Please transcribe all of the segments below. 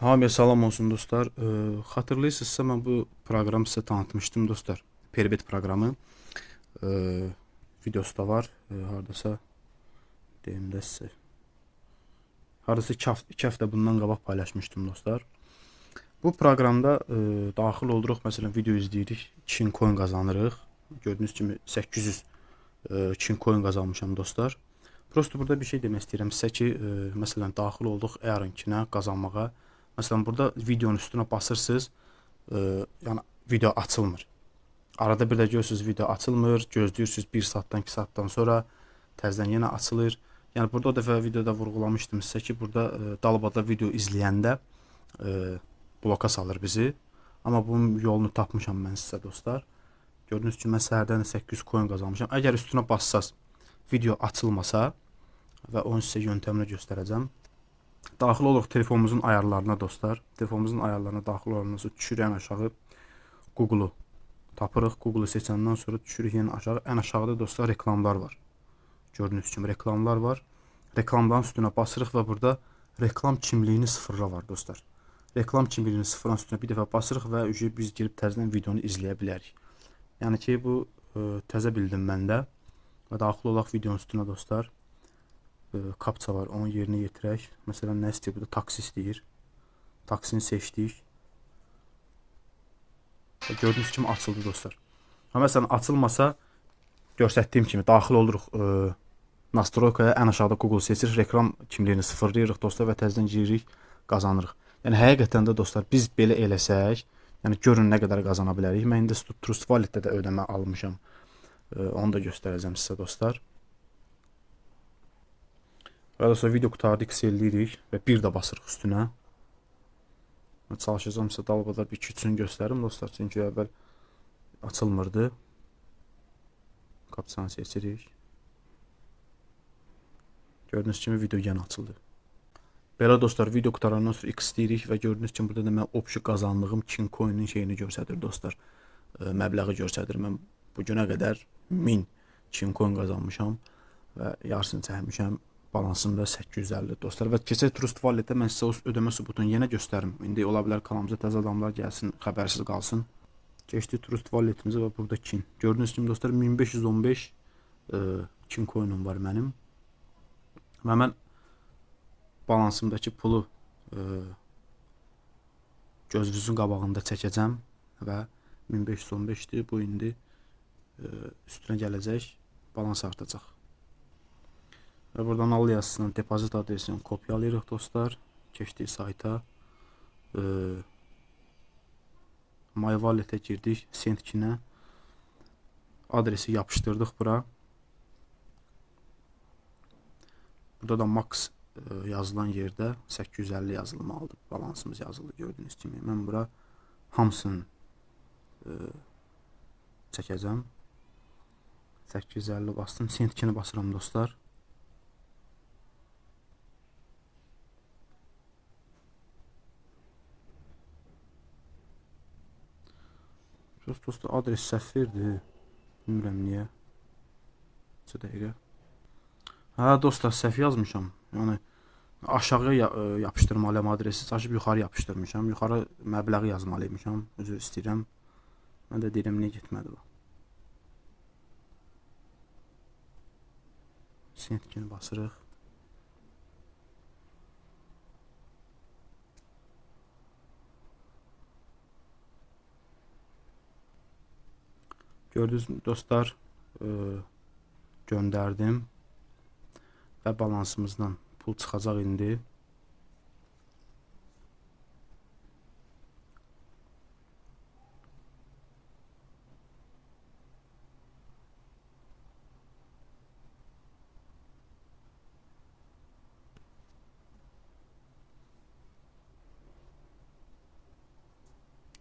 Hamıya salam olsun dostlar. Ee, xatırlayırsınızsa mən bu proqramı sizə tanıtmışdım dostlar. Perbet proqramı. Ee, videosu da var. Ee, hardasa deyim də sizə. Hardasa 2 həftə, 2 həftə bundan qabaq paylaşmışdım dostlar. Bu proqramda e, daxil oluruq, məsələn, video izləyirik, Çin coin qazanırıq. Gördüyünüz kimi 800 e, Çin coin qazanmışam dostlar. Prosto burada bir şey demək istəyirəm sizə ki, e, məsələn, daxil olduq Airinkinə qazanmağa. Məsələn, burada videonun üstünə basırsınız, e, yəni video açılmır. Arada bir də görürsüz video açılmır, gözləyirsiniz 1 saatdan 2 saatdan sonra təzədən yenə açılır. Yəni burada o dəfə videoda vurğulamışdım sizə ki, burada e, dalbada video izləyəndə e, bloka salır bizi. Amma bunun yolunu tapmışam mən sizə dostlar. Gördüyünüz kimi mən səhərdən də 800 coin qazanmışam. Əgər üstünə bassaz video açılmasa və onun sizə yöntəmini göstərəcəm. Daxil oluruq telefonumuzun ayarlarına dostlar. Telefonumuzun ayarlarına daxil olandan sonra düşürük ən aşağı Google-u tapırıq. Google-u seçəndən sonra düşürük yenə aşağı. Ən aşağıda dostlar reklamlar var. Gördüyünüz kimi reklamlar var. Reklamların üstünə basırıq və burada reklam kimliyini sıfırla var dostlar. Reklam kimliyini sıfırın üstünə bir dəfə basırıq və biz girib təzədən videonu izləyə bilərik. Yəni ki, bu e, təzə bildim məndə. Və daxil olaq videonun üstünə dostlar. E, kapça var, onu yerinə yetirək. Məsələn, nə istəyir? Burada taksi istəyir. Taksini seçdik. Gördüyünüz kimi açıldı dostlar. Amma məsələn açılmasa göstərdiyim kimi daxil oluruq e, nastroykaya ən aşağıda Google seçirik, reklam kimliyini sıfırlayırıq dostlar və təzədən giririk, qazanırıq. Yəni həqiqətən də dostlar biz belə eləsək, yəni görün nə qədər qazana bilərik. Mən indi Trust Wallet-də də ödəmə almışam. E, onu da göstərəcəm sizə dostlar. Və sonra video qutardı X eləyirik və bir də basırıq üstünə. Çalışacağam sizə dalbada bir iki üçün göstərim dostlar. Çünki əvvəl açılmırdı. Kapsanı seçirik. Gördüyünüz kimi video yenə açıldı. Belə dostlar, video qutarandan sonra X deyirik və gördüyünüz kimi burada da mən opşu qazandığım King Coin-in şeyini göstərir dostlar. E, məbləği göstərir. Mən bu günə qədər 1000 King Coin qazanmışam və yarısını çəkmişəm. Balansımda 850 dostlar və keçək Trust Wallet-də mən sizə o ödəmə sübutunu yenə göstərim. İndi ola bilər kanalımıza təzə adamlar gəlsin, xəbərsiz qalsın. Keçdik Trust Wallet-imizə və burada Kin. Gördüyünüz kimi dostlar 1515 e, Kin coin-um var mənim. Və mən balansımdakı pulu e, gözünüzün qabağında çəkəcəm və 1515-dir. Bu indi e, üstünə gələcək, balans artacaq. Və buradan al yazısının depozit adresini kopyalayırıq dostlar. Keçdik sayta. E, My Wallet-ə girdik, Sentkinə. Adresi yapışdırdıq bura. Burada da max e, yazılan yerdə 850 yazılmalıdır. Balansımız yazılı gördüyünüz kimi. Mən bura hamısını e, çəkəcəm. 850 bastım. Sentkini basıram dostlar. Dost dostlar adres verdi. Bilmirəm niyə. 2 dəqiqə. Hə dostlar səhv yazmışam. Yəni aşağı ya e, yapışdırmalıyam adresi, çaşıb yuxarı yapışdırmışam. Yuxarı məbləği yazmalıymışam. Üzr istəyirəm. Mən də deyirəm niyə getmədi bu. Sentkini basırıq. Gördünüz dostlar, e, göndərdim və balansımızdan pul çıxacaq indi.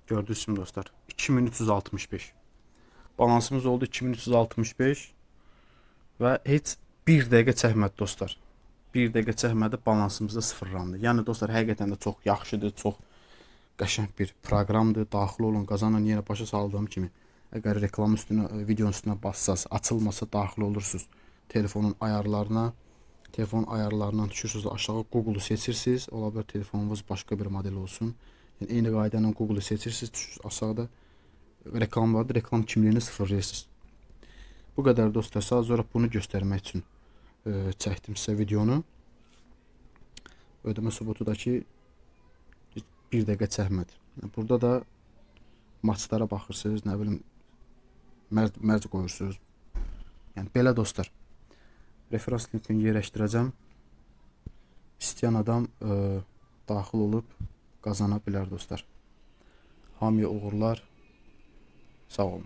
Gördünüz mü dostlar? 2365. Balansımız oldu 2365 və heç 1 dəqiqə çəkmədi dostlar. 1 dəqiqə çəkmədi balansımız da sıfırlandı. Yəni dostlar həqiqətən də çox yaxşıdır, çox qəşəng bir proqramdır. Daxil olun, qazanın. Yenə başa saldığım kimi əgər reklam üstünə, videonun üstünə bassaz, açılmasa daxil olursunuz telefonun ayarlarına. telefon ayarlarından düşürsüz aşağı Google-u seçirsiniz. Ola bilər telefonunuz başqa bir model olsun. Yəni eyni qayda ilə Google-u seçirsiniz, düşürsüz aşağıda reklam vardır. Reklam kimliyini sıfırlayırsınız. Bu qədər dostlar. Sadəcə olaraq bunu göstərmək üçün e, çəkdim sizə videonu. Ödəmə sübutu da ki bir dəqiqə çəkmədi. Burada da maçlara baxırsınız, nə bilim mərc, mərc qoyursunuz. Yəni belə dostlar. Referans linkini yerləşdirəcəm. İstəyən adam e, daxil olub qazana bilər dostlar. Hamıya uğurlar. So